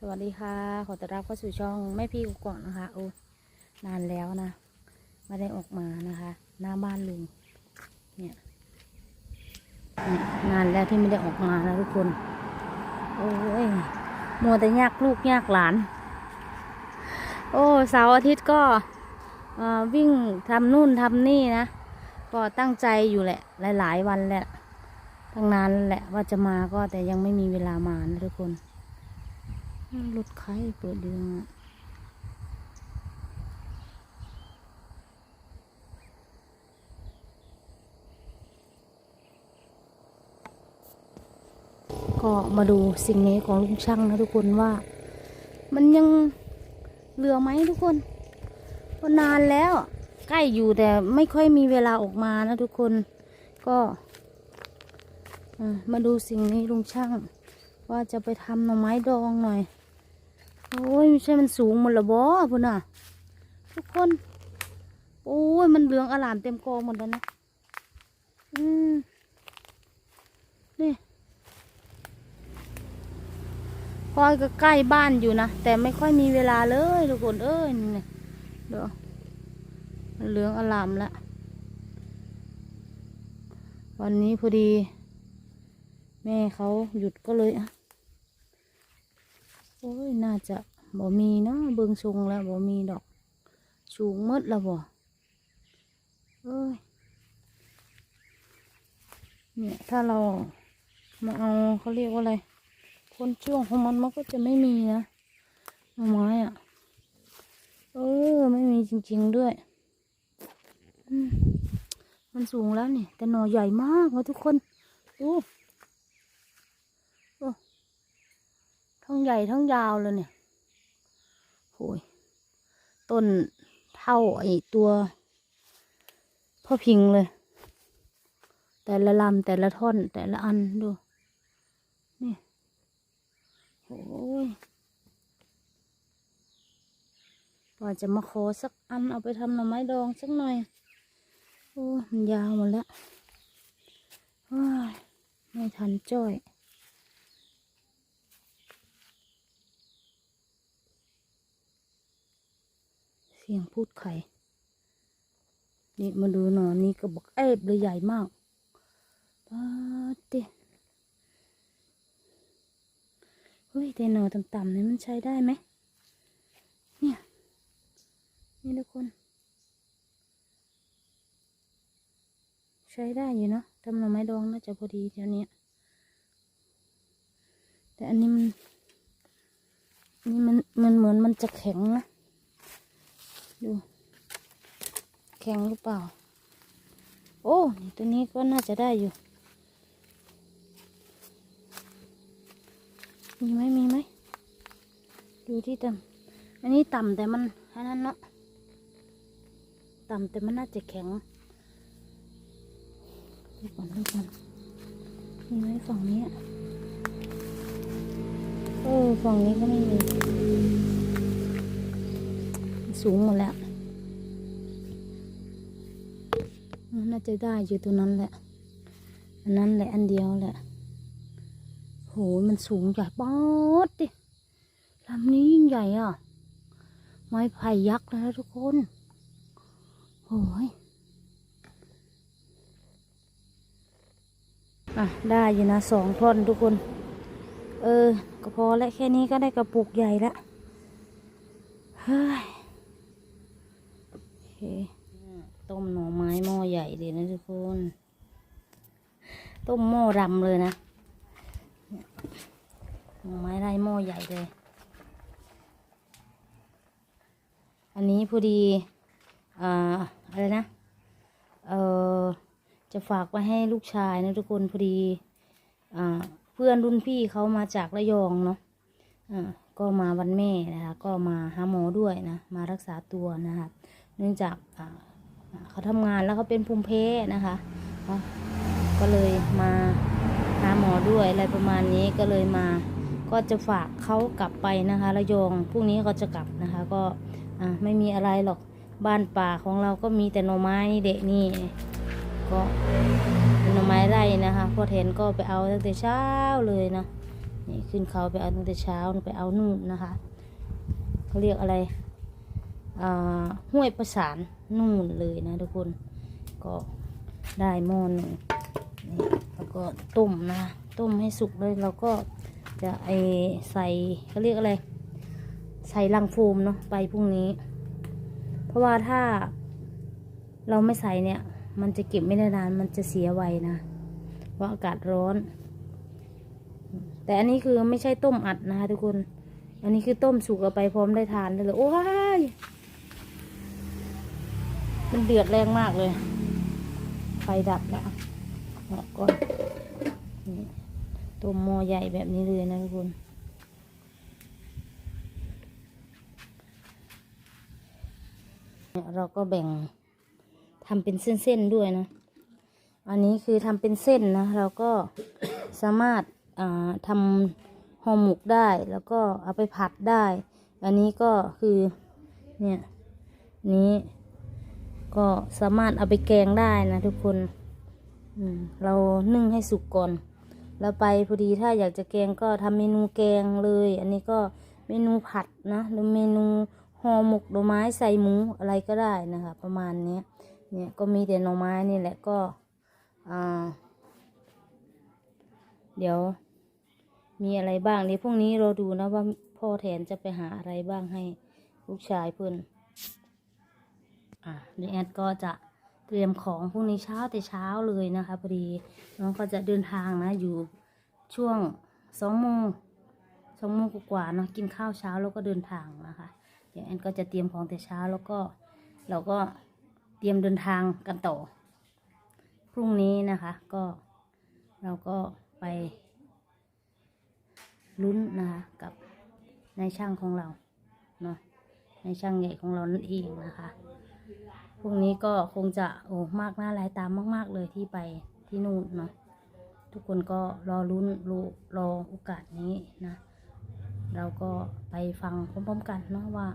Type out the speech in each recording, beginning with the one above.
สวัสดีค่ะ ขอต้อนรับเข้าสู่ช่องแม่พี่กุกกอนนะคะโอ้นานแล้วนะไม่ได้ออกมานะคะ หน้าบ้านลุงเนี่ยนานแล้วที่ไม่ได้ออกมานะทุกคน โอ้ยมัวแต่ยากลูกยากหลาน โอ้เสาร์อาทิตย์ก็วิ่งทำนู่นทำนี่นะ ก็ตั้งใจอยู่แหละ หลาย ๆ วันแหละตั้งนานแหละว่าจะมาก็แต่ยังไม่มีเวลามานะทุกคน รถใครเปิดเดืองอะก็มาดูสิ่งนี้ของลุงช่างนะทุกคนว่า มันยังเหลือไหมทุกคนก็นานแล้ว ใกล้อยู่แต่ไม่ค่อยมีเวลาออกมานะทุกคนก็มาดูสิ่งนี้ลุงช่าง ว่าจะไปทำหน่อไม้ดองหน่อย โอ้ยไม่ใช่มันสูงหมดละบอพุ่นน่ะ ทุกคน โอ้ยมันเหลืองอลามเต็มกองหมดแล้วนะอืมนี่พอยก็ใกล้บ้านอยู่นะ แต่ไม่ค่อยมีเวลาเลยทุกคนเอ้ยนี่เดี๋ยวมันเหลืองอลามแล้ววันนี้พอดี แม่เขาหยุดก็เลยอะ อ้ยน่าจะบ่มีเนาะเบิงทรงแล้วบ่มีดอกสูงมืดแล้วบ่เอ้ยเนี่ยถ้าเรามาเอาเขาเรียกว่าอะไรคนช่วงของมันมันก็จะไม่มีนะหน่อไม้อะเออไม่มีจริง ๆด้วยมันสูงแล้วนี่แต่หน่อใหญ่มากเลยทุกคนดูโอ้ ทั้งใหญ่ทั้งยาวเลยเนี่ยโหยต้นเท่าไอตัวพ่อพิงเลย แต่ละลำแต่ละท่อน แต่ละอันดู นี่โอ้ยว่าจะมาขอสักอันเอาไปทำหน่อไม้ดองสักหน่อย โอ้ยมันยาวหมดแล้วว้ายไม่ทันจ้อย สียงพูดไข่ นี่มาดูหนอนี่กระบอกเอฟเลยใหญ่มากป้าดเตเฮ้ยแต่หนอต่ำๆนี่มันใช้ได้ไหม เนี่ย นี่ทุกคน ใช้ได้อยู่เนาะทำหน่อไม้ดองน่าจะพอดีแถวเนี้ยแต่อันนี้มัน นี่มันมันเหมือนมันจะแข็งนะ ดูแข็งหรือเปล่า โอ้นี่ตัวนี้ก็น่าจะได้อยู่ มีไหมมีไหมดูที่ต่ำอันนี้ต่ำแต่มันอันนั้นเนาะต่ำแต่มันน่าจะแข็งดูก่อนดูก่อนมีไหมฝั่งนี้เออฝั่งนี้ก็ไม่มี สูงหมดแล้ว น่าจะได้อยู่ตัวนั้นแหละ อันนั้นแหละอันเดียวแหละโหมันสูงใหญ่ป๊อดดิลำนี้ยิ่งใหญ่อะ ไม้ไผ่ยักษ์เลยนะทุกคนโอ้ยอะได้อยู่นะสองท่อนทุกคน เออ ก็พอแล้วแค่นี้ก็ได้กระปุกใหญ่แล้วเฮ้ย เคต้มหน่อไม้หม้อใหญ่เลยนะทุกคน ต้มหม้อรำเลยนะหน่อไม้ไรหม้อใหญ่เลย อันนี้พอดีอ่าอะไรนะ เออจะฝากไว้ให้ลูกชายนะทุกคนพอดีอ่าเพื่อนรุ่นพี่เขามาจากระยองเนาะอ่าก็มาวันแม่นะคะ ก็มาหาหมอด้วยนะ มารักษาตัวนะคะ เนื่องจากเขาทำงานแล้วเขาเป็นภูมิแพ้นะคะก็เลยมาหาหมอด้วยอะไรประมาณนี้ก็เลยมาก็จะฝากเขากลับไปนะคะระยองพรุ่งนี้เขาจะกลับนะคะ ก็ไม่มีอะไรหรอกบ้านป่าของเราก็มีแต่หน่อไม้นี่เด็กนี่ก็หน่อไม้ไร่นะคะพ่อเทนก็ไปเอาตั้งแต่เช้าเลยนะนี่ขึ้นเขาไปเอาตั้งแต่เช้าไปเอานู่นนะคะเขาเรียกอะไร ห้วยประสานนู่นเลยนะทุกคนก็ได้หม้อหนึ่งนี่แล้วก็ต้มนะต้มให้สุกเลยเราก็จะไอใส่เขาเรียกอะไร ใส่ลังโฟมเนาะไปพรุ่งนี้ เพราะว่าถ้าเราไม่ใส่เนี่ย มันจะเก็บไม่ได้นานมันจะเสียไวนะเพราะอากาศร้อน แต่อันนี้คือไม่ใช่ต้มอัดนะคะทุกคน อันนี้คือต้มสุกเอาไปพร้อมได้ทานได้เลยโอ้ย มันเดือดแรงมากเลย ไฟดับแล้วเอาก่อนต้มหม้อใหญ่แบบนี้เลยนะทุกคนเนี่ยเราก็แบ่งทำเป็นเส้นๆด้วยนะ อันนี้คือทำเป็นเส้นนะ เราก็สามารถาทำห่อหมกได้ แล้วก็เอาไปผัดได้ อันนี้ก็คือเนี่ยนี้ ก็สามารถเอาไปแกงได้นะทุกคนเรานึ่งให้สุกก่อนแล้วไปพอดีถ้าอยากจะแกงก็ทำเมนูแกงเลย อันนี้ก็เมนูผัดนะหรือเมนูห่อหมกหน่อไม้ใส่หมูอะไรก็ได้นะคะ ประมาณนี้เนี่ยก็มีแต่หน่อไม้นี่แหละก็เดี๋ยว มีอะไรบ้างเดี๋ยวพรุ่งนี้เราดูนะว่าพ่อแทนจะไปหาอะไรบ้างให้ลูกชายเพื่อน อ่าเดี๋ยแอดก็จะเตรียมของพรุ่งนี้เช้าแต่เช้าเลยนะคะพอดีน้องก็จะเดินทางนะอยู่ช่วงสองโมงสองโมงกว่าๆเนาะกินข้าวเช้าแล้วก็เดินทางนะคะ เดี๋ยวแอนก็จะเตรียมของแต่เช้าแล้วก็เราก็เตรียมเดินทางกันต่อ พรุ่งนี้นะคะก็เราก็ไปลุ้นนะคะกับนายช่างของเราเนาะนายช่างใหญ่ของเรานั่นเองนะคะ พรุ่งนี้ก็คงจะโอ้มากหน้าหลายตามมาก ๆ เลยที่ไปที่นู่นเนาะทุกคนก็รอลุ้นรอรอโอกาสนี้นะ เราก็ไปฟังพร้อมๆกันเนาะว่า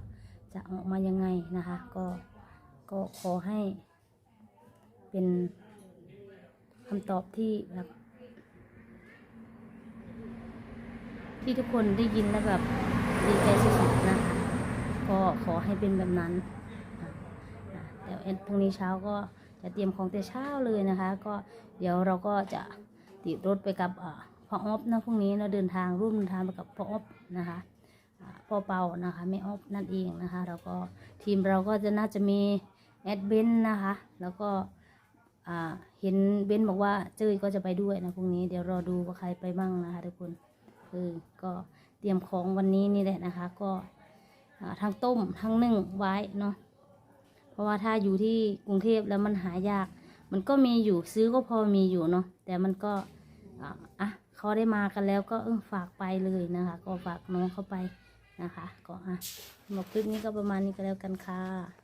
จะออกมายังไงนะคะ ก็ก็ขอให้เป็นคำตอบที่แบบที่ทุกคนได้ยินแล้วแบบดีใจสุดๆนะคะ ก็ขอให้เป็นแบบนั้น ดี๋ยวเอ็นพรุ่งนี้เช้าก็จะเตรียมของแต่เช้าเลยนะคะ ก็เดี๋ยวเราก็จะติดรถไปกับอ่าพ่อออฟนะพรุ่งนี้เราเดินทางร่วมเดินทางไปกับพ่อออฟนะคะพ่อเปานะคะแม่ออฟนั่นเองนะคะ แล้วก็ทีมเราก็จะน่าจะมีแอดเบนนะคะ แล้วก็เห็นเบนบอกว่าเจ้ยก็จะไปด้วยนะพรุ่งนี้เดี๋ยวรอดูว่าใครไปบ้างนะคะทุกคนเออก็เตรียมของวันนี้นี่แหละนะคะ ก็ทั้งต้มทั้งนึ่งไว้เนาะ ราะว่าถ้าอยู่ที่กรุงเทพแล้วมันหายาก มันก็มีอยู่ซื้อก็พอมีอยู่เนาะแต่มันก็อะเขาได้มากันแล้วก็ฝากไปเลยนะคะ ก็ฝากน้องเข้าไปนะคะ ก็อะสำหรับคลิปนี้ก็ประมาณนี้ก็แล้วกันค่ะ